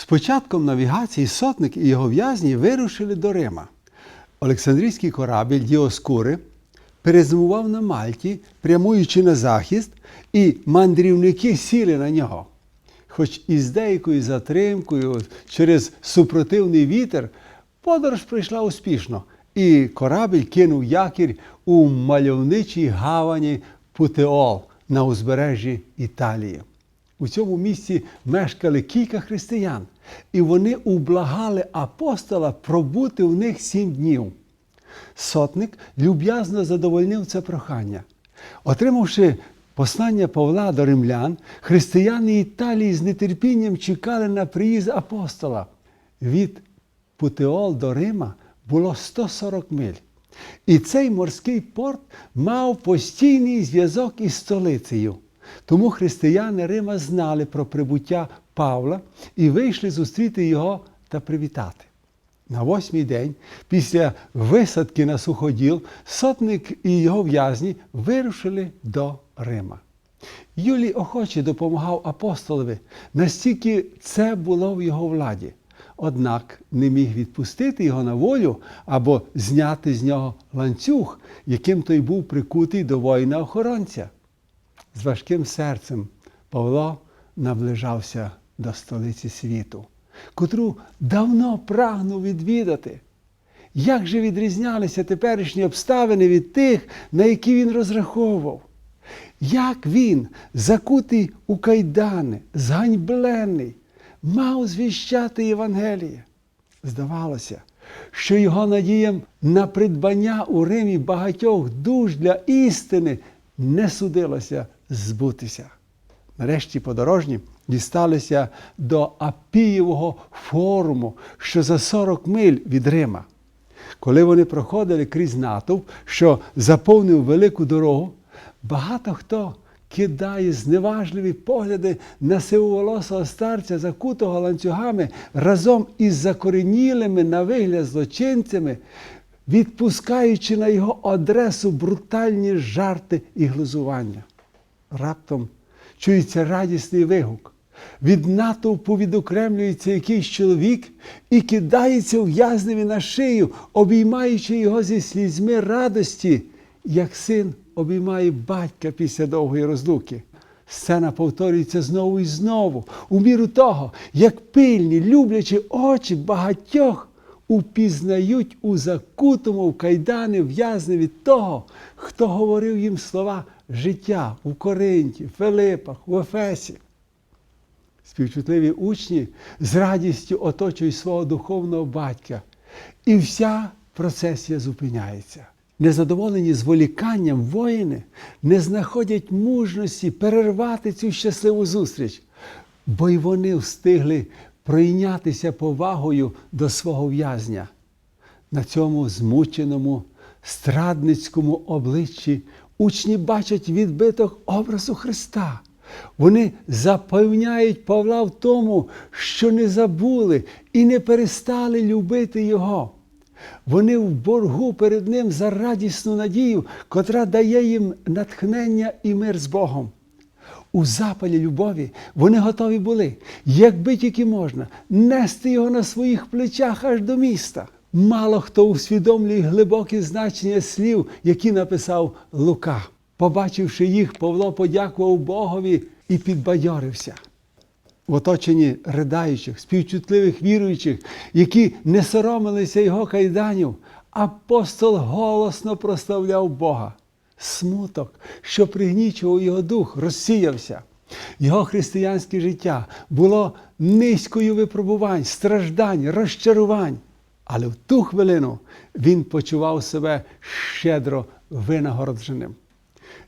З початком навігації сотник і його в'язні вирушили до Рима. Олександрійський корабель Діоскури перезимував на Мальті, прямуючи на захист, і мандрівники сіли на нього. Хоч із деякою затримкою через супротивний вітер, подорож пройшла успішно, і корабель кинув якір у мальовничій гавані Путеол на узбережжі Італії. У цьому місці мешкали кілька християн, і вони ублагали апостола пробути в них сім днів. Сотник люб'язно задовольнив це прохання. Отримавши послання Павла до римлян, християни Італії з нетерпінням чекали на приїзд апостола. Від Путеол до Рима було 140 миль. І цей морський порт мав постійний зв'язок із столицею. Тому християни Рима знали про прибуття Павла і вийшли зустріти його та привітати. На восьмий день, після висадки на суходіл, сотник і його в'язні вирушили до Рима. Юлій охоче допомагав апостолові, настільки це було в його владі. Однак не міг відпустити його на волю або зняти з нього ланцюг, яким той був прикутий до воїна-охоронця. З важким серцем Павло наближався до столиці світу, котру давно прагнув відвідати. Як же відрізнялися теперішні обставини від тих, на які він розраховував? Як він, закутий у кайдани, зганьблений, мав звіщати Євангеліє? Здавалося, що його надіям на придбання у Римі багатьох душ для істини не судилося збутися. Нарешті подорожні дісталися до Апієвого форуму, що за 40 миль від Рима. Коли вони проходили крізь натовп, що заповнив велику дорогу, багато хто кидає зневажливі погляди на сивоволосого старця, закутого ланцюгами разом із закоренілими на вигляд злочинцями, відпускаючи на його адресу брутальні жарти і глузування. Раптом чується радісний вигук. Від натовпу відокремлюється якийсь чоловік і кидається в'язневі на шию, обіймаючи його зі слізьми радості, як син обіймає батька після довгої розлуки. Сцена повторюється знову і знову, у міру того, як пильні, люблячі очі багатьох упізнають у закутому в кайдани в'язневі того, хто говорив їм слова життя у Коринті, Филипах, в Ефесі. Співчутливі учні з радістю оточують свого духовного батька, і вся процесія зупиняється. Незадоволені зволіканням воїни не знаходять мужності перервати цю щасливу зустріч, бо й вони встигли пройнятися повагою до свого в'язня. На цьому змученому страдницькому обличчі учні бачать відбиток образу Христа. Вони запевняють Павла в тому, що не забули і не перестали любити Його. Вони в боргу перед Ним за радісну надію, котра дає їм натхнення і мир з Богом. У запалі любові вони готові були, якби тільки можна, нести його на своїх плечах аж до міста. Мало хто усвідомлює глибоке значення слів, які написав Лука. Побачивши їх, Павло подякував Богові і підбадьорився. В оточенні ридаючих, співчутливих віруючих, які не соромилися його кайданів, апостол голосно прославляв Бога. Смуток, що пригнічував його дух, розсіявся. Його християнське життя було низькою випробувань, страждань, розчарувань. Але в ту хвилину він почував себе щедро винагородженим.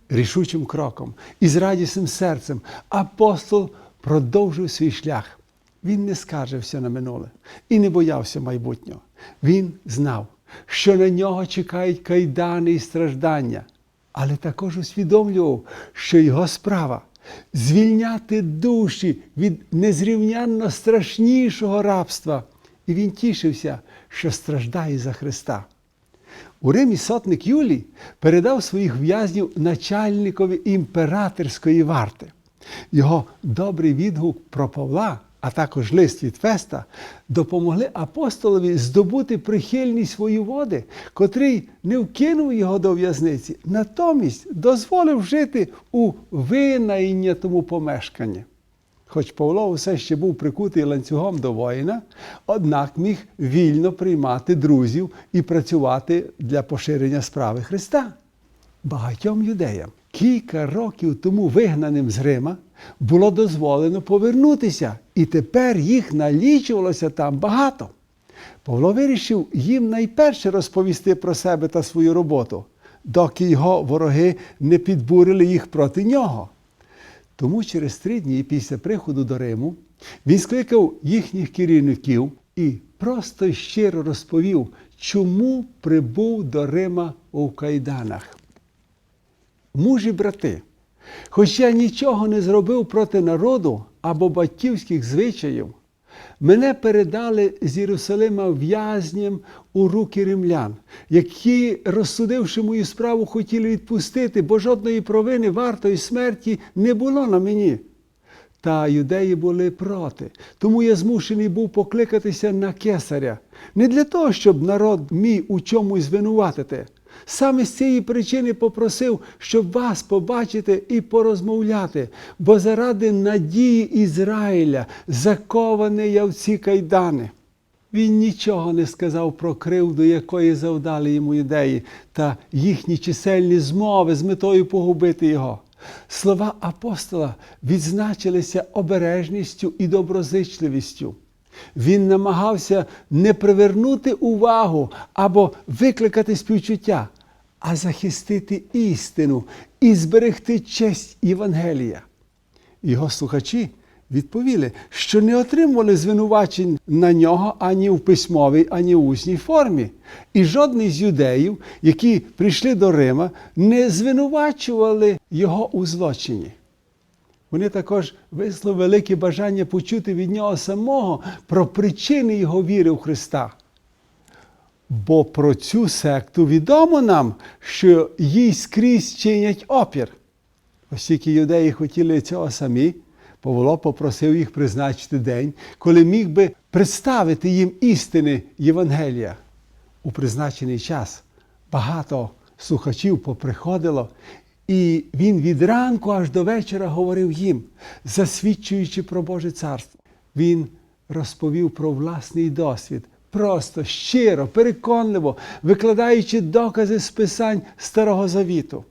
Рішучим кроком і з радісним серцем апостол продовжив свій шлях. Він не скаржився на минуле і не боявся майбутнього. Він знав, що на нього чекають кайдани і страждання, але також усвідомлював, що його справа звільняти душі від незрівнянно страшнішого рабства. І він тішився, що страждає за Христа. У Римі сотник Юлій передав своїх в'язнів начальникові імператорської варти. Його добрий відгук про Павла а також лист від Феста, допомогли апостолові здобути прихильність воєводи, котрий не вкинув його до в'язниці, натомість дозволив жити у винайнятому помешканні. Хоч Павло все ще був прикутий ланцюгом до воїна, однак міг вільно приймати друзів і працювати для поширення справи Христа. Багатьом юдеям кілька років тому вигнаним з Рима було дозволено повернутися, і тепер їх налічувалося там багато. Павло вирішив їм найперше розповісти про себе та свою роботу, доки його вороги не підбурили їх проти нього. Тому через три дні після приходу до Риму він скликав їхніх керівників і просто щиро розповів, чому прибув до Рима у кайданах. Мужі брати, хоч я нічого не зробив проти народу або батьківських звичаїв, мене передали з Єрусалима в'язням у руки римлян, які, розсудивши мою справу, хотіли відпустити, бо жодної провини вартої смерті не було на мені. Та юдеї були проти, тому я змушений був покликатися на кесаря. Не для того, щоб народ мій у чомусь звинуватити. Саме з цієї причини попросив, щоб вас побачити і порозмовляти, бо заради надії Ізраїля закований я в ці кайдани. Він нічого не сказав про кривду, якої завдали йому юдеї, та їхні чисельні змови з метою погубити його. Слова апостола відзначилися обережністю і доброзичливістю. Він намагався не привернути увагу або викликати співчуття, а захистити істину і зберегти честь Євангелія. Його слухачі відповіли, що не отримували звинувачень на нього ані в письмовій, ані в усній формі. І жодний з юдеїв, які прийшли до Рима, не звинувачували його у злочині. Вони також висловили велике бажання почути від нього самого про причини його віри в Христа. Бо про цю секту відомо нам, що їй скрізь чинять опір. Оскільки юдеї хотіли цього самі, Павло попросив їх призначити день, коли міг би представити їм істини Євангелія. У призначений час багато слухачів поприходило, і він від ранку аж до вечора говорив їм, засвідчуючи про Боже царство. Він розповів про власний досвід, просто, щиро, переконливо, викладаючи докази з писань Старого Завіту.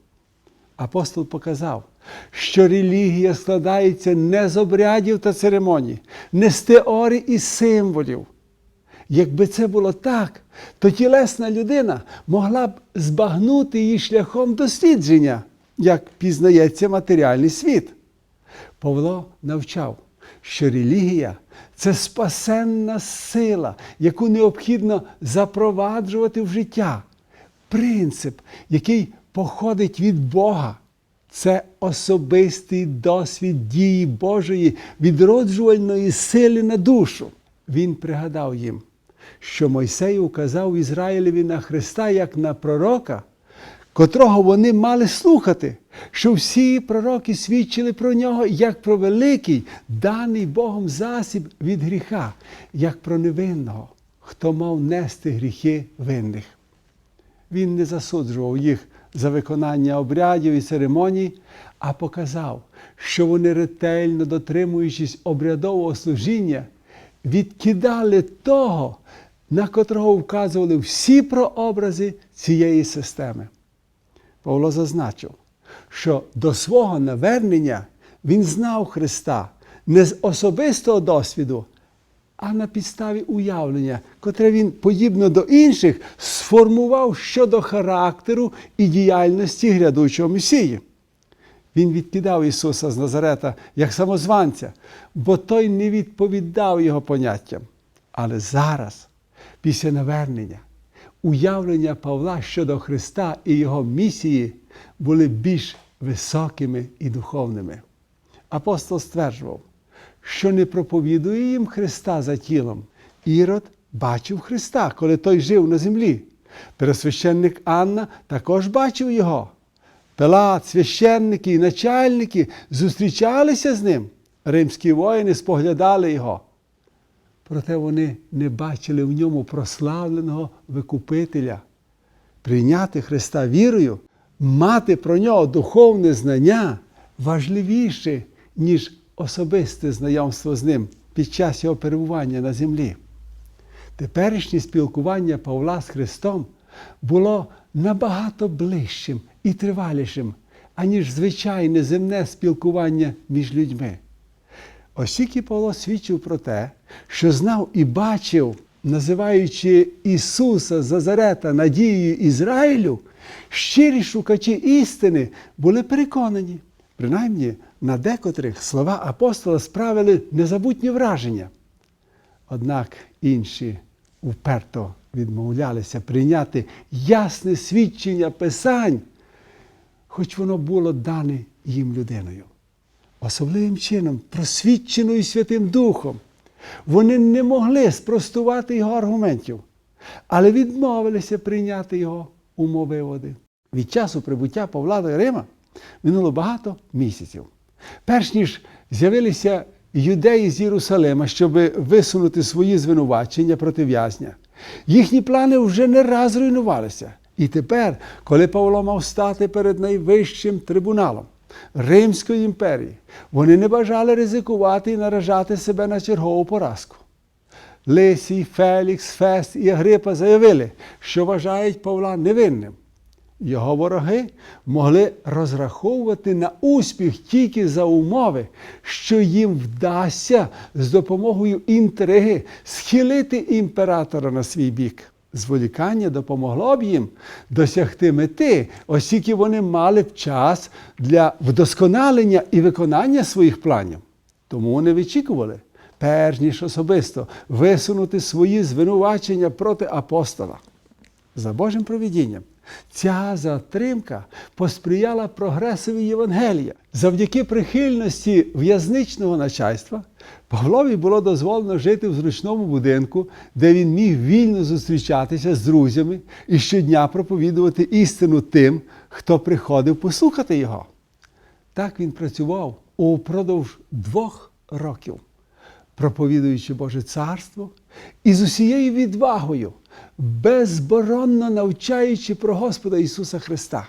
Апостол показав, що релігія складається не з обрядів та церемоній, не з теорій і символів. Якби це було так, то тілесна людина могла б збагнути її шляхом дослідження, як пізнається матеріальний світ. Павло навчав, що релігія це спасенна сила, яку необхідно запроваджувати в життя. Принцип, який походить від Бога. Це особистий досвід дії Божої, відроджувальної сили на душу. Він пригадав їм, що Мойсей указав Ізраїлеві на Христа як на пророка, котрого вони мали слухати, що всі пророки свідчили про нього як про великий, даний Богом засіб від гріха, як про невинного, хто мав нести гріхи винних. Він не засуджував їх за виконання обрядів і церемоній, а показав, що вони ретельно дотримуючись обрядового служіння, відкидали того, на котрого вказували всі прообрази цієї системи. Павло зазначив, що до свого навернення він знав Христа не з особистого досвіду, а на підставі уявлення, котре він, подібно до інших, сформував щодо характеру і діяльності грядучого Месії. Він відкидав Ісуса з Назарета як самозванця, бо той не відповідав його поняттям. Але зараз, після навернення, уявлення Павла щодо Христа і Його місії були більш високими і духовними. Апостол стверджував, що не проповідує їм Христа за тілом. Ірод бачив Христа, коли той жив на землі. Пересвященник Анна також бачив його. Пилат, священники і начальники зустрічалися з ним. Римські воїни споглядали його. Проте вони не бачили в ньому прославленого Викупителя. Прийняти Христа вірою, мати про нього духовне знання важливіше, ніж особисте знайомство з ним під час його перебування на землі. Теперішнє спілкування Павла з Христом було набагато ближчим і тривалішим, аніж звичайне земне спілкування між людьми. Оскільки Павло свідчив про те, що знав і бачив, називаючи Ісуса Зазарета надією Ізраїлю, щирі шукачі істини були переконані, принаймні на декотрих слова апостола справили незабутні враження. Однак інші вперто відмовлялися прийняти ясне свідчення Писань, хоч воно було дане їм людиною. Особливим чином, просвідченою Святим Духом. Вони не могли спростувати його аргументів, але відмовилися прийняти його умовиводи. Від часу прибуття Павла до Рима минуло багато місяців. Перш ніж з'явилися юдеї з Єрусалима, щоб висунути свої звинувачення проти в'язня, їхні плани вже не раз руйнувалися. І тепер, коли Павло мав стати перед найвищим трибуналом Римської імперії, вони не бажали ризикувати і наражати себе на чергову поразку. Лисій, Фелікс, Фест і Агрипа заявили, що вважають Павла невинним. Його вороги могли розраховувати на успіх тільки за умови, що їм вдасться з допомогою інтриги схилити імператора на свій бік. Зволікання допомогло б їм досягти мети, оскільки вони мали б час для вдосконалення і виконання своїх планів. Тому вони вичікували, перш ніж особисто висунути свої звинувачення проти апостола. За Божим провідінням, ця затримка посприяла прогресові Євангелія. Завдяки прихильності в'язничного начальства Павлові було дозволено жити в зручному будинку, де він міг вільно зустрічатися з друзями і щодня проповідувати істину тим, хто приходив послухати його. Так він працював упродовж двох років, проповідуючи Боже царство і з усією відвагою, безборонно навчаючи про Господа Ісуса Христа.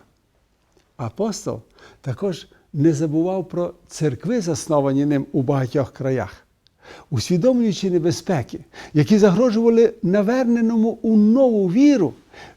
Апостол також не забував про церкви, засновані ним у багатьох краях, усвідомлюючи небезпеки, які загрожували наверненому у нову віру.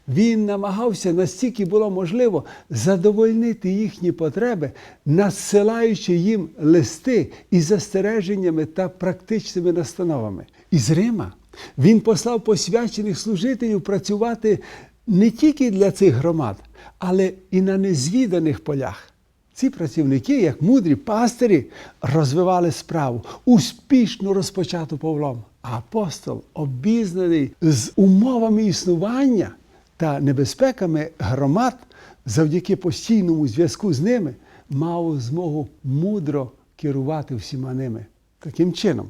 Він намагався настільки було можливо задовольнити їхні потреби, надсилаючи їм листи із застереженнями та практичними настановами. Із Рима він послав посвячених служителів працювати не тільки для цих громад, але і на незвіданих полях. Ці працівники, як мудрі пастирі, розвивали справу, успішно розпочату Павлом. А апостол, обізнаний з умовами існування та небезпеками громад, завдяки постійному зв'язку з ними, мав змогу мудро керувати всіма ними. Таким чином,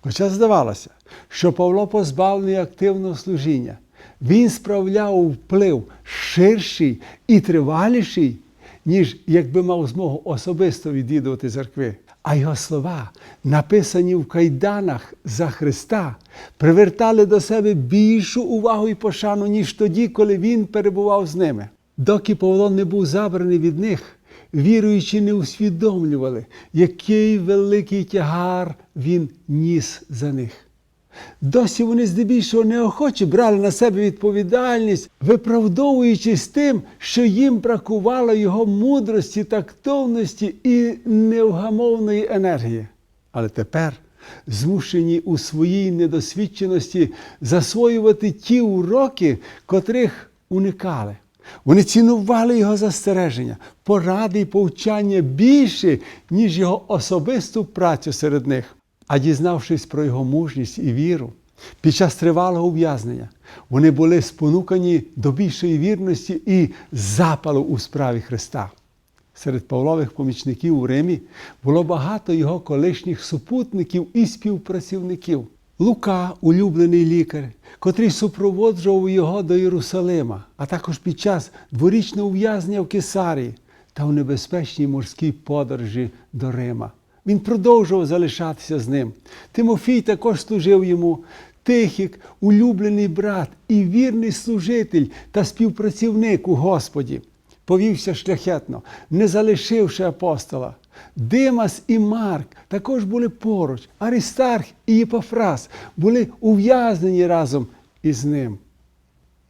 хоча здавалося, що Павло позбавлений активного служіння, він справляв вплив ширший і триваліший, ніж якби мав змогу особисто відвідувати церкви. А його слова, написані в кайданах за Христа, привертали до себе більшу увагу і пошану, ніж тоді, коли він перебував з ними. Доки Павло не був забраний від них, віруючі не усвідомлювали, який великий тягар він ніс за них. Досі вони здебільшого неохоче брали на себе відповідальність, виправдовуючись тим, що їм бракувало його мудрості, тактовності і невгамовної енергії. Але тепер, змушені у своїй недосвідченості засвоювати ті уроки, котрих уникали. Вони цінували його застереження, поради і повчання більше, ніж його особисту працю серед них. А дізнавшись про його мужність і віру, під час тривалого ув'язнення вони були спонукані до більшої вірності і запалу у справі Христа. Серед Павлових помічників у Римі було багато його колишніх супутників і співпрацівників. Лука, улюблений лікар, котрий супроводжував його до Єрусалима, а також під час дворічного ув'язнення в Кесарії та в небезпечній морській подорожі до Рима Він продовжував залишатися з ним. Тимофій також служив йому. Тихік, улюблений брат і вірний служитель та співпрацівник у Господі, повівся шляхетно, не залишивши апостола. Димас і Марк також були поруч, Аристарх і Єпофрас були ув'язнені разом із ним.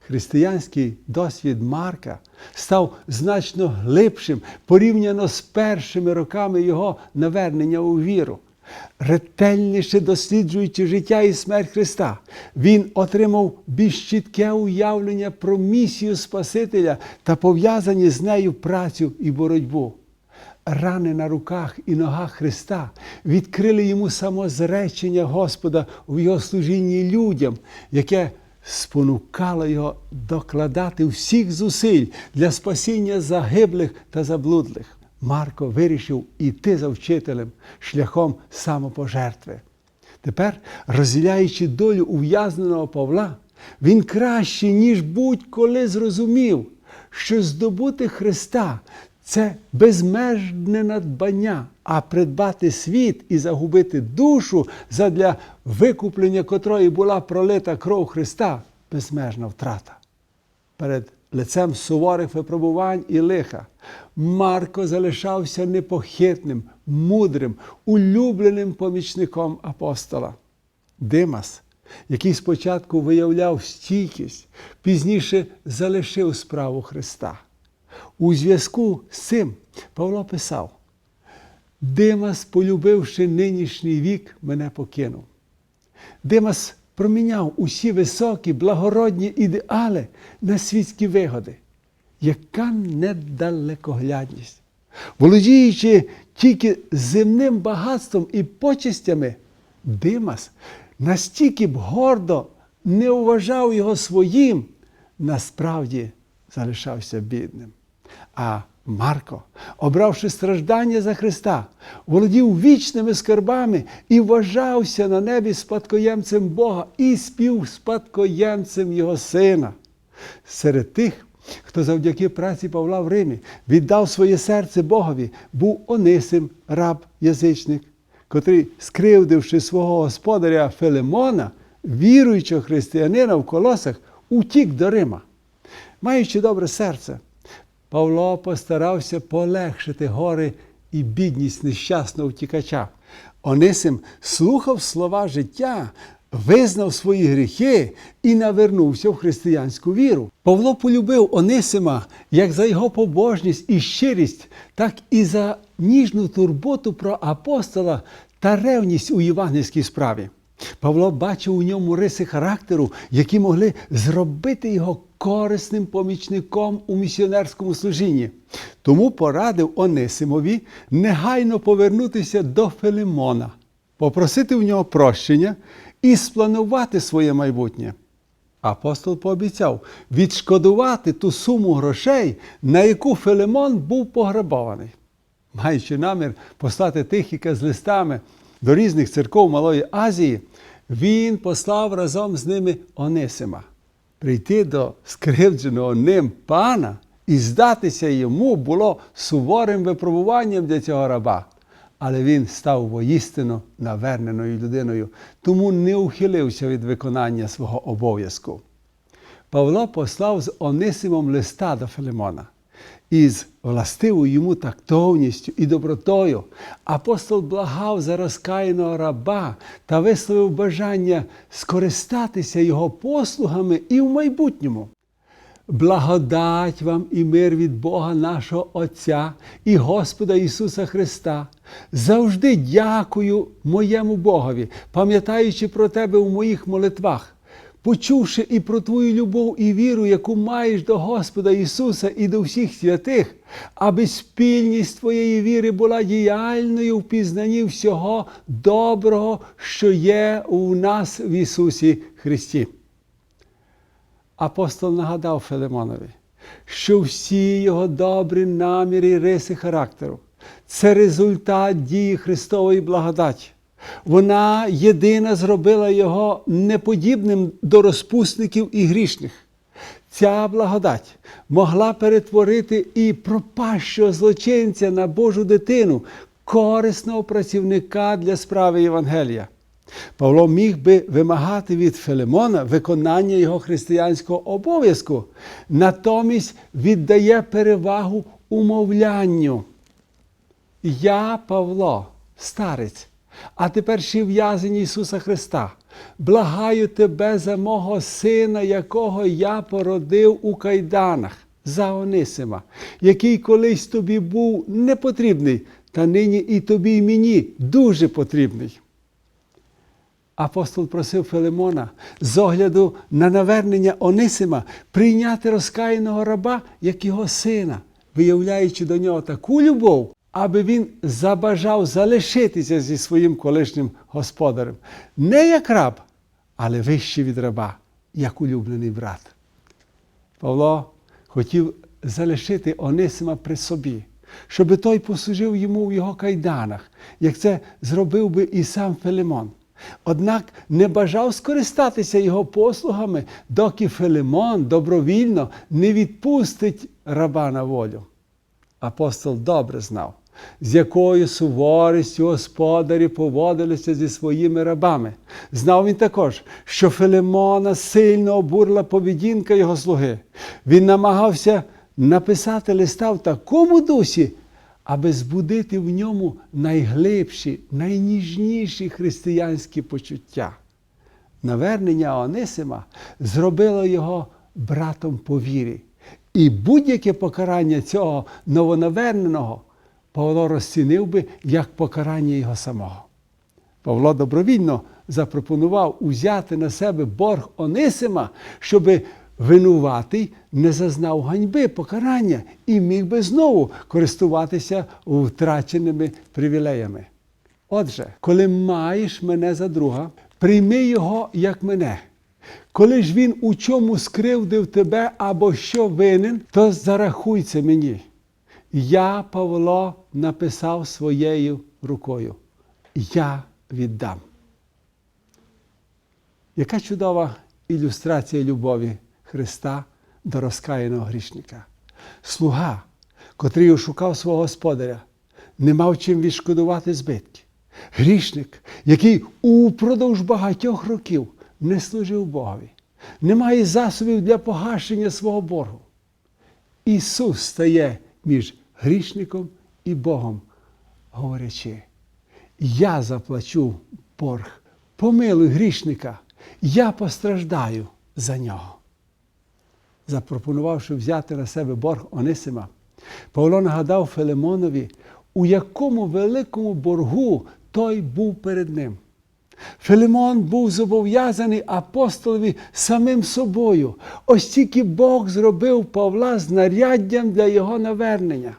Християнський досвід Марка став значно глибшим порівняно з першими роками його навернення у віру. Ретельніше досліджуючи життя і смерть Христа, він отримав більш чітке уявлення про місію Спасителя та пов'язані з нею працю і боротьбу. Рани на руках і ногах Христа відкрили йому самозречення Господа в його служінні людям, яке спонукало його докладати всіх зусиль для спасіння загиблих та заблудлих. Марко вирішив іти за вчителем шляхом самопожертви. Тепер, розділяючи долю ув'язненого Павла, він краще, ніж будь-коли зрозумів, що здобути Христа це безмежне надбання, а придбати світ і загубити душу задля викуплення котрої була пролита кров Христа безмежна втрата. Перед лицем суворих випробувань і лиха Марко залишався непохитним, мудрим, улюбленим помічником апостола. Димас, який спочатку виявляв стійкість, пізніше залишив справу Христа. У зв'язку з цим Павло писав: Димас, полюбивши нинішній вік, мене покинув. Димас проміняв усі високі, благородні ідеали на світські вигоди. Яка недалекоглядність! Володіючи тільки земним багатством і почестями, Димас настільки б гордо не вважав його своїм, насправді залишався бідним. А Марко, обравши страждання за Христа, володів вічними скарбами і вважався на небі спадкоємцем Бога і співспадкоємцем Його Сина. Серед тих, хто завдяки праці Павла в Римі віддав своє серце Богові, був Онисим, раб язичник, котрий, скривдивши свого господаря Филимона, віруючого християнина в колосах, утік до Рима. Маючи добре серце, Павло постарався полегшити гори і бідність нещасного втікача. Онисим слухав слова життя, визнав свої гріхи і навернувся в християнську віру. Павло полюбив Онисима як за його побожність і щирість, так і за ніжну турботу про апостола та ревність у євангельській справі. Павло бачив у ньому риси характеру, які могли зробити його корисним помічником у місіонерському служінні. Тому порадив Онисимові негайно повернутися до Филимона, попросити в нього прощення і спланувати своє майбутнє. Апостол пообіцяв відшкодувати ту суму грошей, на яку Филимон був пограбований. Маючи намір послати Тихіка з листами до різних церков Малої Азії, він послав разом з ними Онисима. Прийти до скривдженого ним пана і здатися йому було суворим випробуванням для цього раба. Але він став воїстину наверненою людиною, тому не ухилився від виконання свого обов'язку. Павло послав з Онисимом листа до Филимона. Із властивою йому тактовністю і добротою апостол благав за розкаяного раба та висловив бажання скористатися його послугами і в майбутньому. Благодать вам і мир від Бога нашого Отця і Господа Ісуса Христа. Завжди дякую моєму Богові, пам'ятаючи про Тебе у моїх молитвах почувши і про Твою любов і віру, яку маєш до Господа Ісуса і до всіх святих, аби спільність Твоєї віри була діяльною в пізнанні всього доброго, що є у нас в Ісусі Христі. Апостол нагадав Филимонові, що всі його добрі наміри риси характеру це результат дії Христової благодаті. Вона єдина зробила його неподібним до розпусників і грішних. Ця благодать могла перетворити і пропащого злочинця на Божу дитину, корисного працівника для справи Євангелія. Павло міг би вимагати від Филимона виконання його християнського обов'язку, натомість віддає перевагу умовлянню. Я, Павло, старець, а тепер ще в'язень Ісуса Христа. Благаю тебе за мого сина, якого я породив у кайданах, за Онисима, який колись тобі був непотрібний, та нині і тобі, і мені дуже потрібний. Апостол просив Филимона з огляду на навернення Онисима прийняти розкаяного раба як його сина, виявляючи до нього таку любов, аби він забажав залишитися зі своїм колишнім господарем. Не як раб, але вище від раба, як улюблений брат. Павло хотів залишити Онисима при собі, щоб той послужив йому в його кайданах, як це зробив би і сам Филимон. Однак не бажав скористатися його послугами, доки Филимон добровільно не відпустить раба на волю. Апостол добре знав, з якою суворістю господарі поводилися зі своїми рабами. Знав він також, що Филимона сильно обурила поведінка його слуги. Він намагався написати листа в такому дусі, аби збудити в ньому найглибші, найніжніші християнські почуття. Навернення Онисима зробило його братом по вірі. І будь-яке покарання цього новонаверненого Павло розцінив би як покарання його самого. Павло добровільно запропонував узяти на себе борг Онисима, щоби винуватий не зазнав ганьби, покарання і міг би знову користуватися втраченими привілеями. Отже, коли маєш мене за друга, прийми його як мене. Коли ж він у чому скривдив тебе або що винен, то зарахуй це мені. Я, Павло, написав своєю рукою. Я віддам. Яка чудова ілюстрація любові Христа до розкаяного грішника. Слуга, котрий ошукав свого господаря, не мав чим відшкодувати збитки. Грішник, який упродовж багатьох років не служив Богові, не має засобів для погашення свого боргу. Ісус стає між грішником і Богом, говорячи, я заплачу борг, помилуй грішника, я постраждаю за нього. Запропонувавши взяти на себе борг Онисима, Павло нагадав Филимонові, у якому великому боргу той був перед ним. Филимон був зобов'язаний апостолові самим собою. Ось тільки Бог зробив Павла знаряддям для його навернення.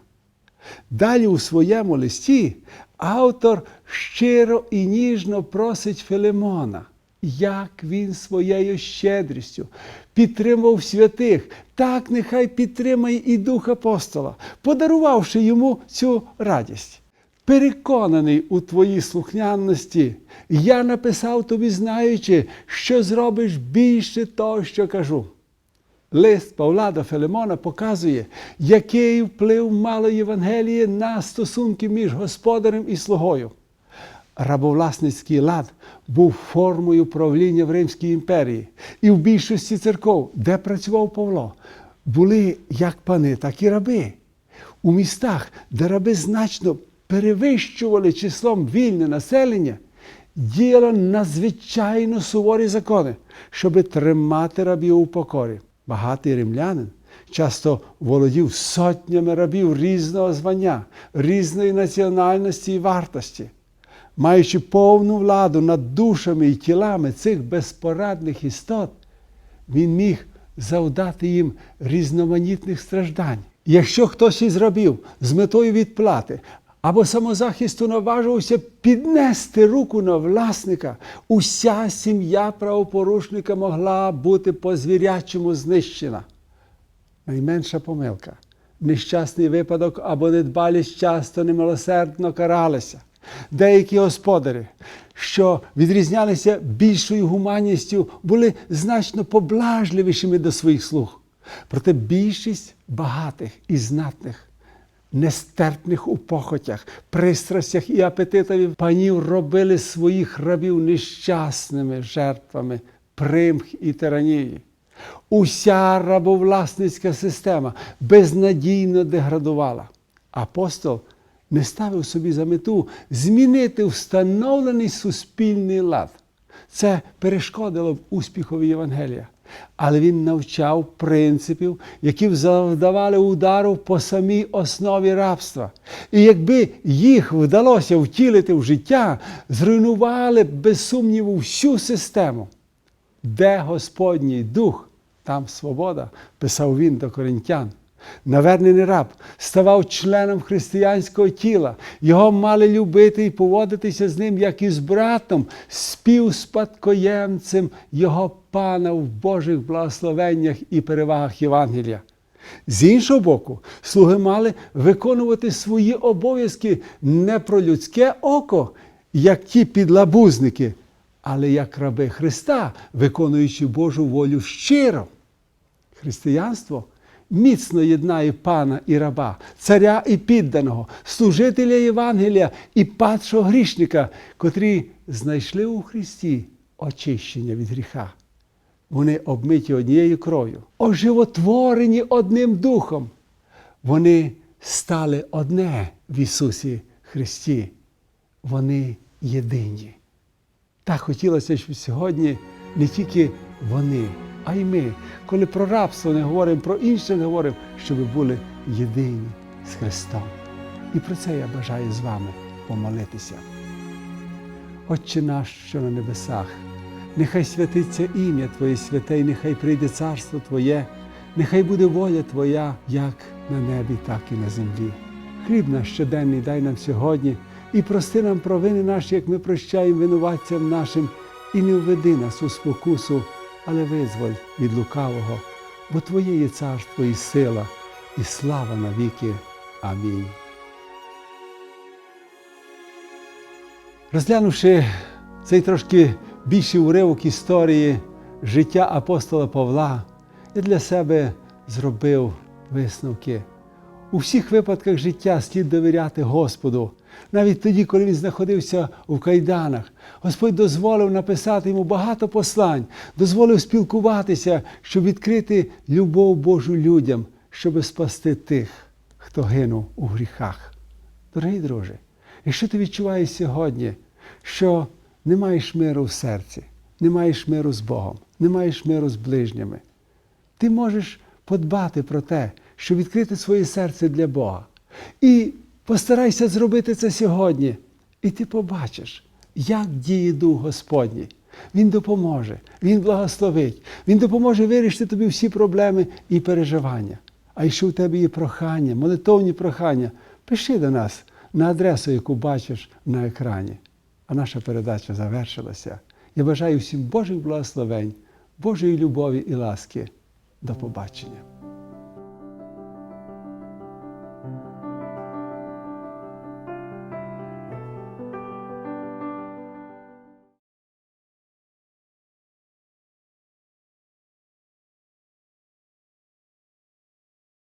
Далі у своєму листі автор щиро і ніжно просить Филимона, як він своєю щедрістю підтримував святих, так нехай підтримає і дух апостола, подарувавши йому цю радість. Переконаний у твоїй слухняності, я написав тобі, знаючи, що зробиш більше того, що кажу. Лист Павла до Филимона показує, який вплив мало Євангеліє на стосунки між господарем і слугою. Рабовласницький лад був формою правління в Римській імперії. І в більшості церков, де працював Павло, були як пани, так і раби. У містах, де раби значно перевищували числом вільне населення, діяли надзвичайно суворі закони, щоб тримати рабів у покорі. Багатий римлянин часто володів сотнями рабів різного звання, різної національності і вартості. Маючи повну владу над душами і тілами цих безпорадних істот, він міг завдати їм різноманітних страждань. Якщо хтось із рабів з метою відплати або самозахисту наважувався піднести руку на власника, уся сім'я правопорушника могла бути по звірячому знищена. Найменша помилка, нещасний випадок або недбалість часто немилосердно каралися. Деякі господарі, що відрізнялися більшою гуманністю, були значно поблажливішими до своїх слуг. Проте більшість багатих і знатних нестерпних у похотях, пристрастях і апетитові панів робили своїх рабів нещасними жертвами примх і тиранії. Уся рабовласницька система безнадійно деградувала. Апостол не ставив собі за мету змінити встановлений суспільний лад. Це перешкодило б успіхові Євангелія. Але він навчав принципів, які завдавали удару по самій основі рабства. І якби їх вдалося втілити в життя, зруйнували б, без сумніву всю систему. Де Господній дух, там свобода, писав він до коринтян. Навернений раб ставав членом християнського тіла. Його мали любити і поводитися з ним, як із братом, співспадкоємцем його пана в Божих благословеннях і перевагах Євангелія. З іншого боку, слуги мали виконувати свої обов'язки не про людське око, як ті підлабузники, але як раби Христа, виконуючи Божу волю щиро. Християнство міцно єднає пана і раба, царя і підданого, служителя Євангелія і падшого грішника, котрі знайшли у Христі очищення від гріха. Вони обмиті однією кров'ю, оживотворені одним духом. Вони стали одне в Ісусі Христі. Вони єдині. Так хотілося, щоб сьогодні не тільки вони, а й ми, коли про рабство не говоримо, про інше не говоримо, щоб були єдині з Христом. І про це я бажаю з вами помолитися. Отче наш, що на небесах, нехай святиться ім'я Твоє святе, і нехай прийде царство Твоє, нехай буде воля Твоя, як на небі, так і на землі. Хліб наш щоденний дай нам сьогодні і прости нам провини наші, як ми прощаємо винуватцям нашим, і не введи нас у спокусу, але визволь від лукавого, бо Твоє є царство і сила, і слава навіки. Амінь. Розглянувши цей трошки більший уривок історії життя апостола Павла, я для себе зробив висновки. У всіх випадках життя слід довіряти Господу. Навіть тоді, коли він знаходився у кайданах, Господь дозволив написати йому багато послань, дозволив спілкуватися, щоб відкрити любов Божу людям, щоб спасти тих, хто гинув у гріхах. Дорогі друже, якщо ти відчуваєш сьогодні, що не маєш миру в серці, не маєш миру з Богом, не маєш миру з ближніми, ти можеш подбати про те, щоб відкрити своє серце для Бога. І постарайся зробити це сьогодні. І ти побачиш, як діє Дух Господній. Він допоможе, Він благословить, Він допоможе вирішити тобі всі проблеми і переживання. А якщо у тебе є прохання, молитовні прохання, пиши до нас на адресу, яку бачиш на екрані. А наша передача завершилася. Я бажаю всім Божих благословень, Божої любові і ласки. До побачення.